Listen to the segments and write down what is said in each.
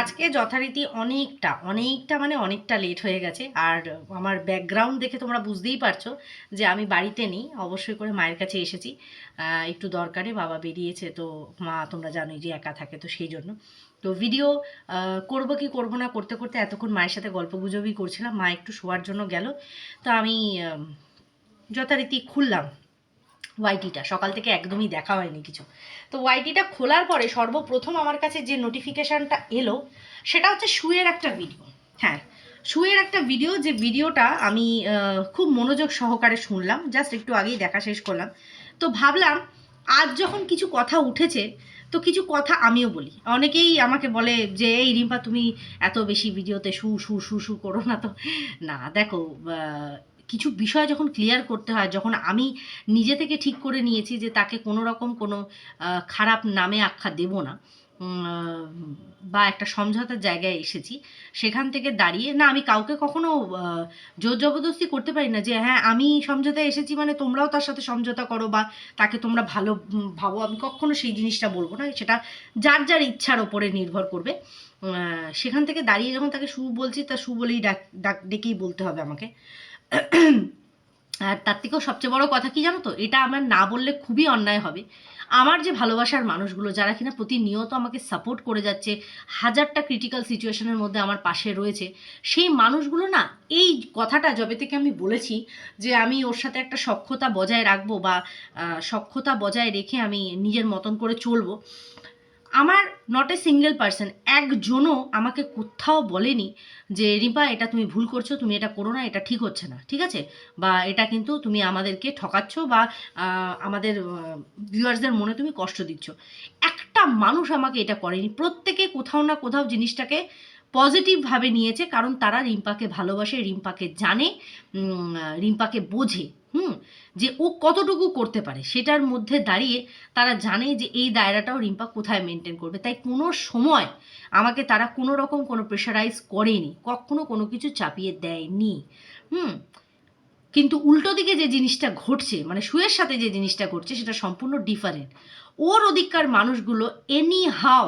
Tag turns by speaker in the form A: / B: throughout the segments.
A: আজকে যথারীতি অনেকটা অনেকটা মানে অনেকটা লেট হয়ে গেছে। আর আমার ব্যাকগ্রাউন্ড দেখে তোমরা বুঝতেই পারছ যে আমি বাড়িতে নেই, অবশ্যই করে মায়ের কাছে এসেছি। একটু দরকারে বাবা বেরিয়েছে, তো মা তোমরা জানোই যে একা থাকে, তো সেই জন্য। তো ভিডিও করব কি করব না করতে করতে এতক্ষণ মায়ের সাথে গল্প গুজবই করছিলাম, মা একটু শোয়ার জন্য গেল। তো আমি যথারীতি খুললাম। ওয়াইটিটা সকাল থেকে একদমই দেখা হয়নি কিছু। তো ওয়াইটিটা খোলার পরে সর্বপ্রথম আমার কাছে যে নোটিফিকেশানটা এলো, সেটা হচ্ছে শুয়ের একটা ভিডিও হ্যাঁ শুয়ের একটা ভিডিও যে ভিডিওটা আমি খুব মনোযোগ সহকারে শুনলাম জাস্ট একটু আগেই দেখা শেষ করলাম। তো ভাবলাম, আজ যখন কিছু কথা উঠেছে, তো কিছু কথা আমিও বলি। অনেকেই আমাকে বলে যে, এই রিম্পা, তুমি এত বেশি ভিডিওতে শু শু শু শু করো না তো। না, দেখো কিছু বিষয় যখন ক্লিয়ার করতে হয়, যখন আমি নিজে থেকে ঠিক করে নিয়েছি যে তাকে কোনো রকম কোনো খারাপ নামে আখ্যা দেব না বা একটা সমঝোতার জায়গায় এসেছি, সেখান থেকে দাঁড়িয়ে, না, আমি কাউকে কখনো জোর জবরদস্তি করতে পারি না যে হ্যাঁ আমি সমঝোতায় এসেছি মানে তোমরাও তার সাথে সমঝোতা করো বা তাকে তোমরা ভালো ভাবো। আমি কখনো সেই জিনিসটা বলব না, সেটা যার যার ইচ্ছার ওপরে নির্ভর করবে। সেখান থেকে দাঁড়িয়ে যখন তাকে সু বলছি, তা সু বলেই ডাক ডাক, ডেকেই বলতে হবে আমাকে। আর তার থেকেও সবচেয়ে বড় কথা কি জানো তো? এটা আমার না বললে খুবই অন্যায় হবে। আমার যে ভালোবাসার মানুষগুলো, যারা কিনা প্রতিনিয়ত আমাকে সাপোর্ট করে যাচ্ছে, হাজারটা ক্রিটিক্যাল সিচুয়েশনের মধ্যে আমার পাশে রয়েছে, সেই মানুষগুলো না, এই কথাটা যবে থেকে আমি বলেছি যে আমি ওর সাথে একটা সক্ষতা বজায় রাখব বা সক্ষতা বজায় রেখে আমি নিজের মতন করে চলবো। আমার নট এ সিঙ্গেল পার্সন একজনও আমাকে কোথাও বলেনি যে, রিম্পা, এটা তুমি ভুল করছ, তুমি এটা করো না, এটা ঠিক হচ্ছে না। ঠিক আছে? বা, এটা কিন্তু তুমি আমাদেরকে ঠকাচ্ছ বা আমাদের ভিউয়ার্সদের মনে তুমি কষ্ট দিচ্ছ। একটা মানুষ আমাকে এটা করেনি। প্রত্যেকে কোথাও না কোথাও জিনিসটাকে পজিটিভভাবে নিয়েছে, কারণ তারা রিম্পাকে ভালোবাসে, রিম্পাকে জানে রিম্পাকে বোঝে, হুম? যে ও কতটুকু করতে পারে, সেটার মধ্যে দাঁড়িয়ে তারা জানে যে এই দায়রাটাও রিম্পা কোথায় মেনটেন করবে। তাই কোনো সময় আমাকে তারা কোনো রকম কোনো প্রেশারাইজ করেনি, কখনো কোনো কিছু চাপিয়ে দেয়নি, হুম? কিন্তু উল্টো দিকে যে জিনিসটা ঘটছে মানে শুয়ের সাথে যে জিনিসটা ঘটছে, সেটা সম্পূর্ণ ডিফারেন্ট ওর অধিকার মানুষগুলো এনি হাও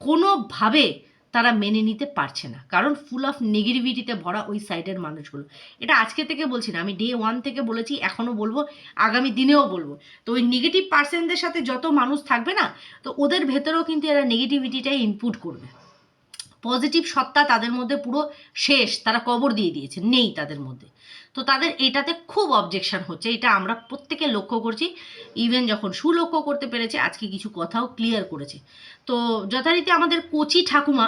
A: কোনোভাবে তারা মেনে নিতে পারছে না। কারণ ফুল অফ নেগেটিভিটিতে ভরা ওই সাইডের মানুষগুলো। এটা আজকে থেকে বলছি না, আমি ডে ওয়ান থেকে বলেছি, এখনও বলব, আগামী দিনেও বলব। তো ওই নেগেটিভ পার্সেনদের সাথে যত মানুষ থাকবে না, তো ওদের ভেতরেও কিন্তু এরা নেগেটিভিটিটাই ইনপুট করবে। পজিটিভ সত্তা তাদের মধ্যে পুরো শেষ, তারা কবর দিয়ে দিয়েছে, নেই তাদের মধ্যে। তো তাদের এটাতে খুব অবজেকশন হচ্ছে, এটা আমরা প্রত্যেকে লক্ষ্য করছি। ইভেন যখন সুলক্ষ্য করতে পেরেছে, আজকে কিছু কথাও ক্লিয়ার করেছে। তো যথারীতি আমাদের কোচি ঠাকুমা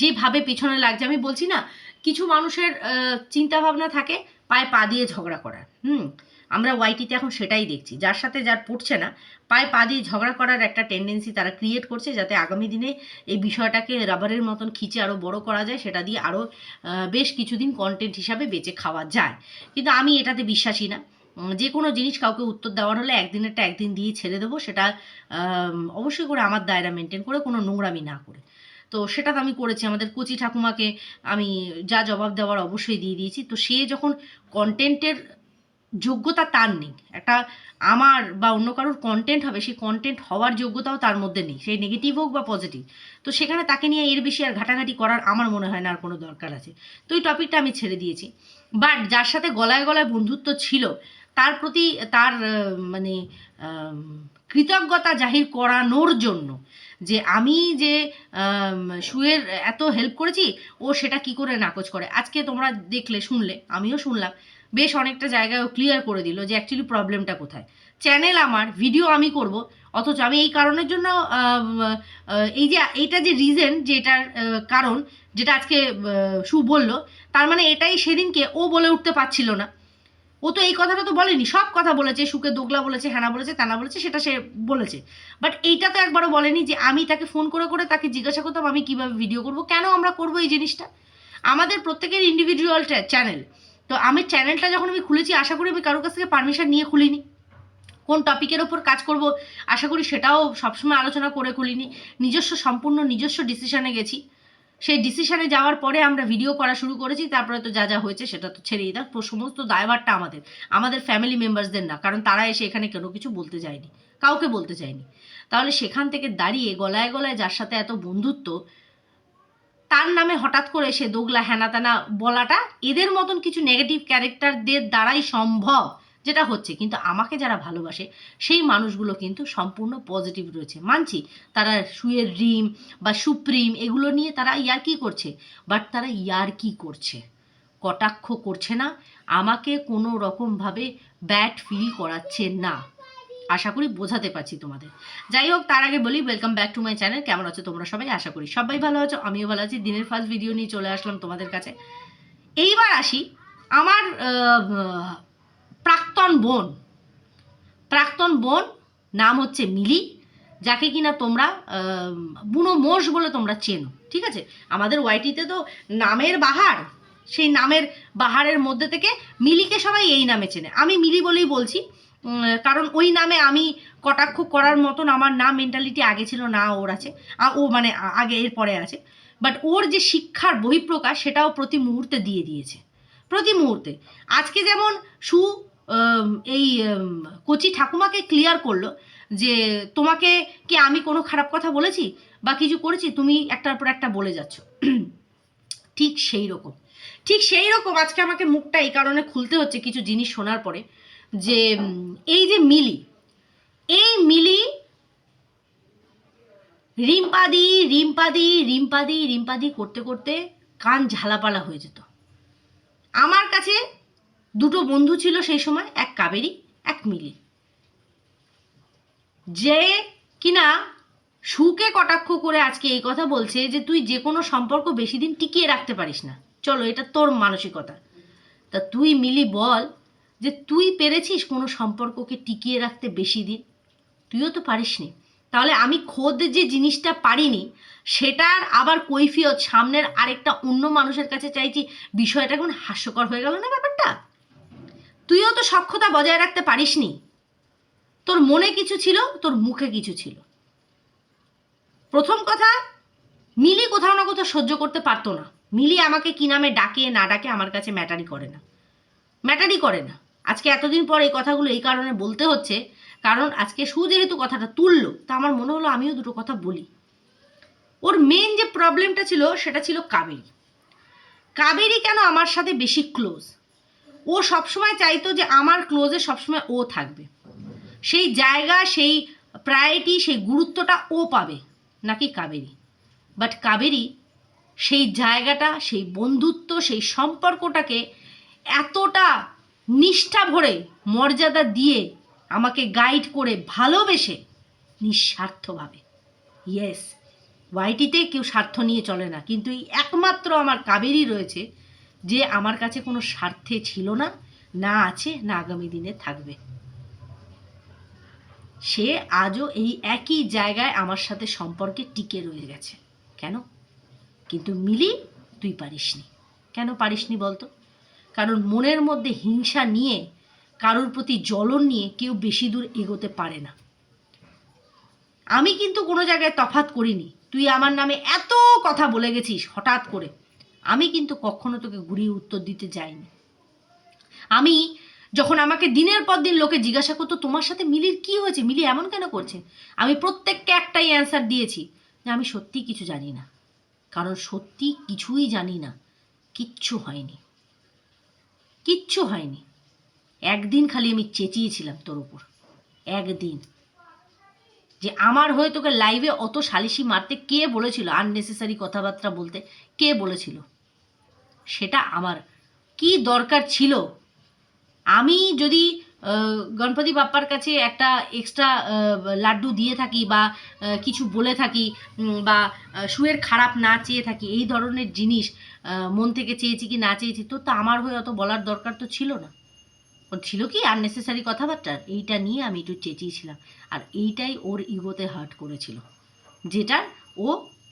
A: যেভাবে পেছনে লাগছে, আমি বলছি না, কিছু মানুষের চিন্তা ভাবনা থাকে, পায়ে পা দিয়ে ঝগড়া করার, হুম? আমরা ওয়াইটিতে এখন সেটাই দেখছি। যার সাথে যার পড়ছে না, পায়ে পা দিয়ে ঝগড়া করার একটা টেন্ডেন্সি তারা ক্রিয়েট করছে যাতে আগামী দিনে এই বিষয়টাকে রাবারের মতন খিচে আরও বড় করা যায়, সেটা দিয়ে আরও বেশ কিছুদিন কন্টেন্ট হিসাবে বেঁচে খাওয়া যায়। কিন্তু আমি এটাতে বিশ্বাসী না। যে কোনো জিনিস কাউকে উত্তর দেওয়ার হলে একদিনেরটা একদিন দিয়ে ছেড়ে দেবো, সেটা অবশ্যই করে আমার দায়রা মেনটেন করে, কোনো নোংরামি না করে। তো সেটা তো আমি করেছি। আমাদের কচি ঠাকুমাকে আমি যা জবাব দেওয়ার অবশ্যই দিয়ে দিয়েছি। তো সে যখন কন্টেন্টের যোগ্যতা তার নেই। একটা আমার বা অন্য কারোর কন্টেন্ট হবে, সেই কন্টেন্ট হওয়ার যোগ্যতাও তার মধ্যে নেই। সেই নেগেটিভ হোক বা পজিটিভ তো সেখানে তাকে নিয়ে এর বেশি আর ঘাটাঘাটি করার আমার মনে হয় না আর কোনো দরকার আছে। তো এই টপিকটা আমি ছেড়ে দিয়েছি। বাট যার সাথে গলায় গলায় বন্ধুত্ব ছিল, তার প্রতি তার মানে কৃতজ্ঞতা জাহির করানোর জন্য যে আমি যে সুয়ের এত হেল্প করেছি, ও সেটা কি করে নাকচ করে? আজকে তোমরা দেখলে, শুনলে, আমিও শুনলাম। বেশ অনেকটা জায়গায় ও ক্লিয়ার করে দিল যে অ্যাকচুয়ালি প্রবলেমটা কোথায়। চ্যানেল আমার ভিডিও আমি করব, অথচ আমি এই কারণের জন্য এই যে, এইটা যে রিজেন যে এটার কারণ, যেটা আজকে সু বলল, তার মানে এটাই সেদিনকে ও বলে উঠতে পারছিল না। ও তো এই কথাটা তো বলেনি, সব কথা বলেছে, সুকে দোগলা বলেছে হ্যানা বলেছে, তানা বলেছে, সেটা সে বলেছে। বাট এইটা তো একবারও বলেনি যে আমি তাকে ফোন করে করে তাকে জিজ্ঞাসা করতাম আমি কীভাবে ভিডিও করব, কেন আমরা করব এই জিনিসটা? আমাদের প্রত্যেকের ইন্ডিভিজুয়াল চ্যানেল তো আমি চ্যানেলটা যখন আমি খুলেছি, আশা করি আমি কারোর কাছ থেকে পারমিশন নিয়ে খুলিনি। কোন টপিকের ওপর কাজ করব, আশা করি সেটাও সবসময় আলোচনা করে খুলিনি। নিজস্ব সম্পূর্ণ, নিজস্ব ডিসিশনে গেছি। সেই ডিসিশনে যাওয়ার পরে আমরা ভিডিও করা শুরু করেছি, তারপরে তো যা যা হয়েছে সেটা তো ছেড়েই দাও। সমস্ত দায়ভারটা আমাদের আমাদের ফ্যামিলি মেম্বার্সদের না, কারণ তারা এসে এখানে কোনো কিছু বলতে যায়নি, কাউকে বলতে চায়নি তাহলে সেখান থেকে দাঁড়িয়ে, গলায় গলায় যার সাথে এত বন্ধুত্ব তার নামে হঠাৎ করে সে দোগলা হ্যানাতানা বলাটা এদের মতন কিছু নেগেটিভ ক্যারেক্টারদের দ্বারাই সম্ভব, যেটা হচ্ছে। কিন্তু আমাকে যারা ভালোবাসে, সেই মানুষগুলো কিন্তু সম্পূর্ণ পজিটিভ রয়েছে। মানছি, তারা শুয়ের রিম বা সুপ্রিম এগুলো নিয়ে তারা ইয়ার্কি করছে? বাট তারা ইয়ার্কি করছে? কটাক্ষ করছে না। আমাকে কোনো রকমভাবে ব্যাড ফিল করাচ্ছে না। আশা করি বোঝাতে পারছি তোমাদের। যাই হোক, তার আগে বলি welcome back to my channel কেমন আছো তোমরা সবাই? আশা করি সবাই ভালো আছো, আমিও ভালো আছি। দিনের ফার্স্ট ভিডিও নিয়ে চলে আসলাম তোমাদের কাছে। এইবার আসি আমার প্রাক্তন বোন। প্রাক্তন বোন নাম হচ্ছে মিলি, যাকে কিনা তোমরা বুনো মোষ বলে তোমরা চেনো, ঠিক আছে? আমাদের ওয়াইটিতে তো নামের বাহার, সেই নামের বাহারের মধ্যে থেকে মিলিকে সবাই এই নামে চেনে। আমি মিলি বলেই বলছি কারণ ওই নামে আমি কটাক্ষ করার মতন আমার না মেন্টালিটি আগে ছিল, না ওর আছে। ও মানে আগে, এর পরে আছে। বাট ওর যে শিক্ষার বহিঃপ্রকাশ সেটাও প্রতি মুহূর্তে দিয়ে দিয়েছে। প্রতি মুহূর্তে। আজকে যেমন সু এই কচি ঠাকুমাকে ক্লিয়ার করল যে তোমাকে কি আমি কোনো খারাপ কথা বলেছি? বা কিছু করেছি? তুমি একটার পর একটা বলে যাচ্ছ। ঠিক সেই রকম। ঠিক সেই রকম আজকে আমাকে মুখটা এই কারণে খুলতে হচ্ছে, কিছু জিনিস শোনার পরে। যে এই যে মিলি, এই মিলি রিম্পাদি রিম্পাদি রিম্পাদি রিম্পাদি করতে করতে কান ঝালাপালা হয়ে যেত। আমার কাছে দুটো বন্ধু ছিল সেই সময়, এক কাবেরি, এক মিলি। যে কিনা সুকে কটাক্ষ করে আজকে এই কথা বলছে যে, তুই যে কোনো সম্পর্ক বেশি দিন টিকিয়ে রাখতে পারিস না। চলো, এটা তোর মানসিকতা। তা তুই মিলি বল যে তুই পেরেছিস কোনো সম্পর্ককে টিকিয়ে রাখতে বেশি দিন? তুইও তো পারিসনি। তাহলে আমি খোদ যে জিনিসটা পারিনি, সেটার আবার কৈফিয়ত সামনের আরেকটা অন্য মানুষের কাছে চাইছি, বিষয়টা এখন হাস্যকর হয়ে গেল না ব্যাপারটা? তুইও তো সক্ষতা বজায় রাখতে পারিসনি। তোর মনে কিছু ছিল, তোর মুখে কিছু ছিল। প্রথম কথা, মিলি কোথাও না কোথাও সহ্য করতে পারতো না। মিলি আমাকে কি নামে ডাকে না ডাকে আমার কাছে ম্যাটারই করে না। ম্যাটারই করে না। আজকে এতদিন পর এই কথাগুলো এই কারণে বলতে হচ্ছে, কারণ আজকে সু যেহেতু কথাটা তুললো, তা আমার মনে হলো আমিও দুটো কথা বলি। ওর মেন যে প্রবলেমটা ছিল, সেটা ছিল কাবেরী। কাবেরী কেন আমার সাথে বেশি ক্লোজ ও সবসময় চাইতো যে আমার ক্লোজে সবসময় ও থাকবে। সেই জায়গা, সেই প্রায়োরিটি সেই গুরুত্বটা ও পাবে, নাকি কাবেরী? বাট কাবেরী সেই জায়গাটা, সেই বন্ধুত্ব, সেই সম্পর্কটাকে এতটা নিষ্ঠা ভরে মর্যাদা দিয়ে আমাকে গাইড করে ভালোবেসে নিঃস্বার্থভাবে। ইয়েস ওয়াইটিতে কেউ স্বার্থ নিয়ে চলে না। কিন্তু এই একমাত্র আমার কাবেরই রয়েছে যে আমার কাছে কোনো স্বার্থে ছিল না না আছে, না আগামী দিনে থাকবে। সে আজও এই একই জায়গায় আমার সাথে সম্পর্কে টিকে রয়ে গেছে। কেন? কিন্তু মিলি, তুই পারিসনি। কেন পারিসনি বলতো? কারণ মনের মধ্যে হিংসা নিয়ে, কারোর প্রতি জ্বলন নিয়ে কেউ বেশি দূর এগোতে পারে না। আমি কিন্তু কোনো জায়গায় তফাত করিনি। তুই আমার নামে এত কথা বলে গেছিস হঠাৎ করে। আমি কিন্তু কখনো তোকে ঘুরিয়ে উত্তর দিতে যাইনি। আমি যখন আমাকে দিনের পর দিন লোকে জিজ্ঞাসা করতো, তোমার সাথে মিলির কি হয়েছে? মিলি এমন কেন করছে? আমি প্রত্যেককে একটাই অ্যান্সার দিয়েছি যে আমি সত্যি কিছু জানি না। কারণ সত্যি কিছুই জানি না। কিচ্ছু হয়নি। কিচ্ছু হয়নি। একদিন খালি আমি চেঁচিয়েছিলাম তোর ওপর একদিন। যে আমার হয়ে তোকে লাইভে অত সালিশি মারতে কে বলেছিল? আননেসেসারি কথাবার্তা বলতে কে বলেছিল? সেটা আমার কি দরকার ছিল? আমি যদি গণপতি বাপ্পার কাছে একটা এক্সট্রা লাড্ডু দিয়ে থাকি বা কিছু বলে থাকি বা শুয়ের খারাপ না চেয়ে থাকি, এই ধরনের জিনিস মন থেকে চেয়েছি কি না চেয়েছি, তো তো আমার হয়ে অত বলার দরকার তো ছিল না। ছিল কি আননেসেসারি কথাবার্তা, এইটা নিয়ে আমি একটু চেঁচিয়েছিলাম। আর এইটাই ওর ইগোতে হার্ট করেছিল যেটার ও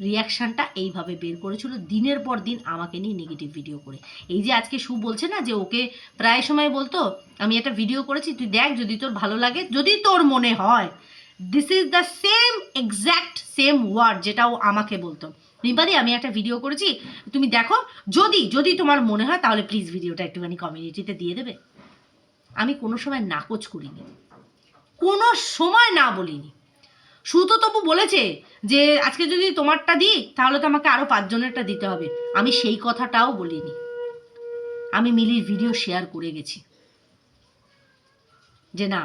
A: রিয়াকশানটা এইভাবে বের করেছিল, দিনের পর দিন আমাকে নিয়ে নেগেটিভ ভিডিও করে। এই যে আজকে সু বলছে না যে ওকে প্রায় সময় বলতো, আমি একটা ভিডিও করেছি, তুই দেখ যদি তোর ভালো লাগে, যদি তোর মনে হয়। This is the same exact same word যেটা ও আমাকে বলতো। রিম্পাদি, আমি একটা ভিডিও করেছি, তুমি দেখো, যদি যদি তোমার মনে হয়, তাহলে প্লিজ ভিডিওটা একটুখানি কমিউনিটিতে দিয়ে দেবে। আমি কোনো সময় নাকচ করিনি। কোনো সময় না বলিনি। তো তবু বলেছে যে, আজকে যদি তোমারটা দিই, তাহলে তো আমাকে আরও পাঁচজনেরটা দিতে হবে। আমি সেই কথাটাও বলিনি। আমি মিলির ভিডিও শেয়ার করে গেছি। যে না,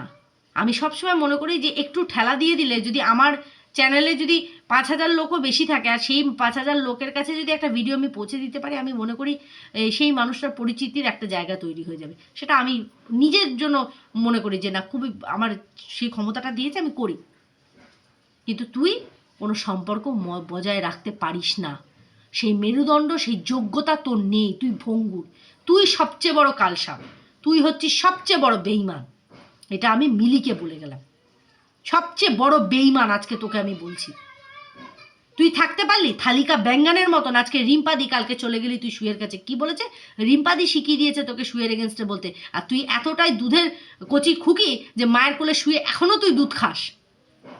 A: আমি সবসময় মনে করি যে, একটু ঠেলা দিয়ে দিলে যদি আমার চ্যানেলে যদি পাঁচ হাজার লোকও বেশি থাকে, আর সেই পাঁচ হাজার লোকের কাছে যদি একটা ভিডিও আমি পৌঁছে দিতে পারি, আমি মনে করি সেই মানুষটার পরিচিতির একটা জায়গা তৈরি হয়ে যাবে। সেটা আমি নিজের জন্য মনে করি যে, না, খুবই, আমার সেই ক্ষমতাটা দিয়েছে, আমি করি। কিন্তু তুই কোনো সম্পর্ক বজায় রাখতে পারিস না। সেই মেরুদণ্ড, সেই যোগ্যতা তোর নেই, তুই ভঙ্গুর। তুই সবচেয়ে বড় কালসাপ। তুই হচ্ছিস সবচেয়ে বড় বেইমান এটা আমি মিলিকে বলে গেলাম। সবচেয়ে বড় বেইমান আজকে তোকে আমি বলছি। তুই থাকতে পারলি? থালিকা ব্যাঙ্গানের মতন আজকে রিম্পাদি কালকে চলে গেলি তুই শুয়ের কাছে। কি বলেছে? রিম্পাদি শিখিয়ে দিয়েছে তোকে শুয়ের এগেনস্টে বলতে। আর তুই এতটাই দুধের কচি খুকি যে মায়ের কোলে শুয়ে এখনও তুই দুধ খাস।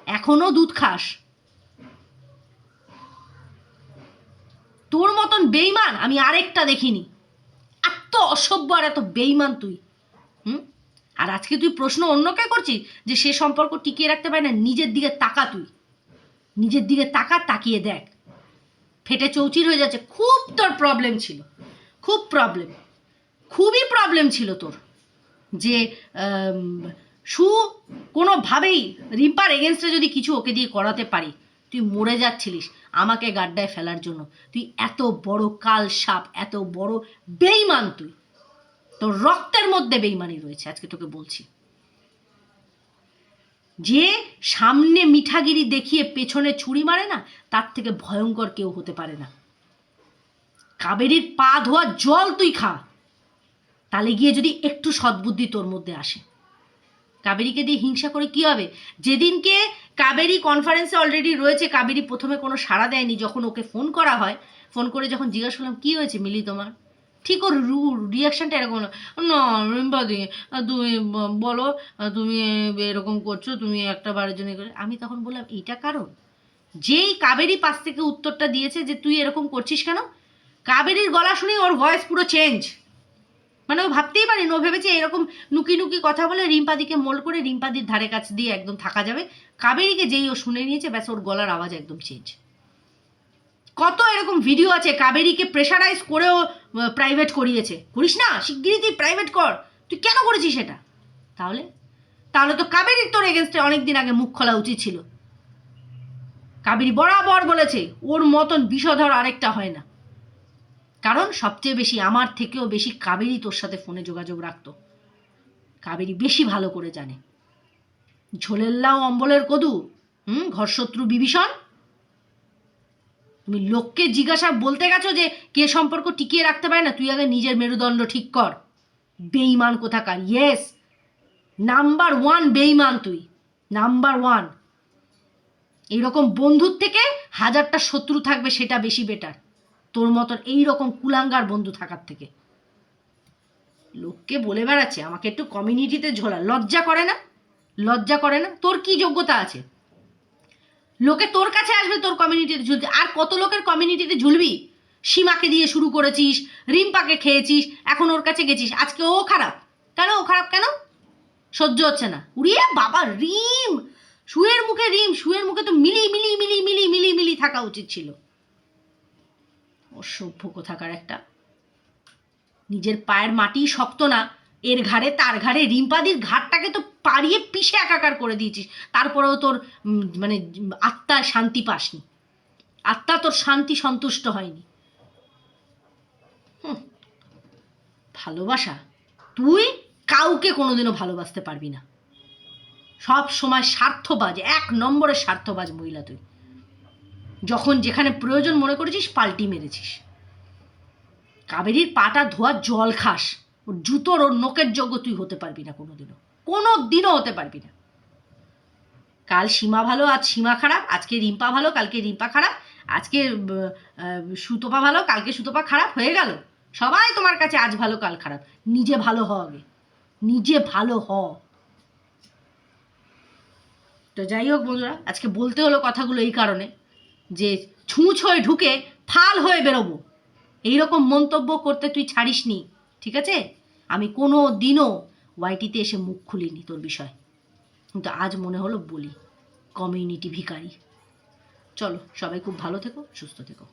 A: এখনও দুধ খাস। তোর মতন বেইমান আমি আরেকটা দেখিনি। এত অসভ্য আর এত বেইমান তুই। হুম? আর আজকে তুই প্রশ্ন অন্যকে করছিস যে সে সম্পর্ক টিকিয়ে রাখতে পারে না, নিজের দিকে তাকা তুই। নিজের দিকে তাকা, তাকিয়ে দেখ। ফেটে চৌচির হয়ে যাচ্ছে। খুব তোর প্রবলেম ছিল। খুব প্রবলেম খুবই প্রবলেম ছিল তোর। যে সু কোনোভাবেই রিম্পার এগেনস্টে যদি কিছু ওকে দিয়ে করাতে পারি, তুই মরে যাচ্ছিলিস, আমাকে গাড্ডায় ফেলার জন্য। তুই এত বড় কাল সাপ, এত বড় বেইমান তুই। তোর রক্তের মধ্যে বেইমানি রয়েছে, আজকে তোকে বলছি। যে সামনে মিঠাগিরি দেখিয়ে পেছনে ছুরি মারে না, তার থেকে ভয়ঙ্কর কেউ হতে পারে না। কাবেরীর পা ধোয়া জল তুই খা। তাহলে গিয়ে যদি একটু সদ্বুদ্ধি তোর মধ্যে আসে। কাবেরীকে দিয়ে হিংসা করে কি হবে? যেদিনকে কাবেরী কনফারেন্সে অলরেডি রয়েছে, কাবেরী প্রথমে কোনো সাড়া দেয়নি, যখন ওকে ফোন করা হয় ফোন করে যখন জিজ্ঞাসা করলাম, কী হয়েছে মিলি তোমার? ঠিক ওর রিয়াকশনটা এরকম না তুমি বলো, তুমি এরকম করছ, তুমি একটা বারের জন্য করে-" আমি তখন বললাম, এইটা কারণ? যেই কাবেরী পাশ থেকে উত্তরটা দিয়েছে যে তুই এরকম করছিস কেন? কাবেরীর গলা শুনে ওর ভয়েস পুরো চেঞ্জ মানে ও ভাবতেই পারি ও ভেবেছে এরকম নুকি নুকি কথা বলে রিম্পাদিকে মোল করে রিম্পাদির ধারে কাছ দিয়ে একদম থাকা যাবে। কাবেরিকে যেই ও শুনে নিয়েছে, ব্যাস ওর গলার আওয়াজ একদম চেঞ্জ কত এরকম ভিডিও আছে কাবেরিকে প্রেশারাইজ করেও প্রাইভেট করিয়েছে। করিস না, শিগগিরই তুই প্রাইভেট কর। তুই কেন করেছিস সেটা তাহলে? তাহলে তো কাবেরীর তোর এগেনস্টে অনেক দিন আগে মুখ খোলা উচিত ছিল। কাবেরি বরাবর বলেছে, ওর মতন বিষধর আরেকটা হয় না। কারণ সবচেয়ে বেশি আমার থেকেও বেশি কাবেরী তোর সাথে ফোনে যোগাযোগ রাখতো। কাবেরী বেশি ভালো করে জানে। ঝোলের লাউ, অম্বলের কদু, হুম, ঘরশত্রু বিভীষণ। তুমি লোককে জিজ্ঞাসা বলতে গেছো যে কে সম্পর্ক টিকিয়ে রাখতে পারে না, তুই আগে নিজের মেরুদণ্ড ঠিক কর। বেইমান কোথাকার? ইয়েস নাম্বার ওয়ান বেইমান তুই। নাম্বার ওয়ান এইরকম বন্ধুর থেকে হাজারটা শত্রু থাকবে, সেটা বেশি বেটার তোর মতন এই রকম কুলাঙ্গার বন্ধু থাকার থেকে। লোককে বলে বেড়াচ্ছে, আমাকে একটু কমিউনিটিতে ঝোলা। লজ্জা করে না? লজ্জা করে না? তোর কি যোগ্যতা আছে? লোকে তোর কাছে আসবে তোর কমিউনিটিতে ঝুলতে। আর কত লোকের কমিউনিটিতে ঝুলবি? সীমাকে দিয়ে শুরু করেছিস, রিম্পাকে খেয়েছিস, এখন ওর কাছে গেছিস। আজকে ও খারাপ। কেন ও খারাপ কেন? সহ্য হচ্ছে না। উড়িয়ে বাবা, রিম! শুয়ের মুখে রিম, শুয়ের মুখে তো মিলি মিলি মিলি মিলি মিলি মিলি থাকা উচিত ছিল। অসভ্য কোথাকার একটা। নিজের পায়ের মাটি শক্ত না, এর ঘাড়ে তার ঘাড়ে রিম্পাদির ঘাটটাকে তো পাড়িয়ে পিষে একাকার করে দিয়েছিস, তারপরেও তোর মানে আত্মায় শান্তি পাসনি। আত্মা তোর শান্তি সন্তুষ্ট হয়নি। ভালোবাসা, তুই কাউকে কোনোদিনও ভালোবাসতে পারবি না। সব সময় স্বার্থবাজ, এক নম্বরের স্বার্থবাজ মহিলা তুই। যখন যেখানে প্রয়োজন মনে করেছিস, পাল্টি মেরেছিস। কাবেরীর পাটা ধোয়া জল খাস। ওর জুতোর, ওর নোকের যোগ্য তুই হতে পারবি না কোনোদিনও। কোনো দিনও হতে পারবি না। কাল সীমা ভালো, আজ সীমা খারাপ, আজকে রিম্পা ভালো, কালকে রিম্পা খারাপ, আজকে সুতপা ভালো, কালকে সুতপা খারাপ হয়ে গেল। সবাই তোমার কাছে আজ ভালো, কাল খারাপ। নিজে ভালো হ আগে। নিজে ভালো হ তো যাই হোক বন্ধুরা, আজকে বলতে হলো কথাগুলো এই কারণে। যে ছুঁচ হয়ে ঢুকে ফাল হয়ে বেরোবো। এইরকম মন্তব্য করতে তুই ছাড়িস নি ঠিক আছে? আমি কোনো দিনও ওয়াইটিতে এসে মুখ খুলিনি তোর বিষয়। কিন্তু আজ মনে হলো বলি, কমিউনিটি ভিকারি চলো, সবাই খুব ভালো থেকো, সুস্থ থেকো।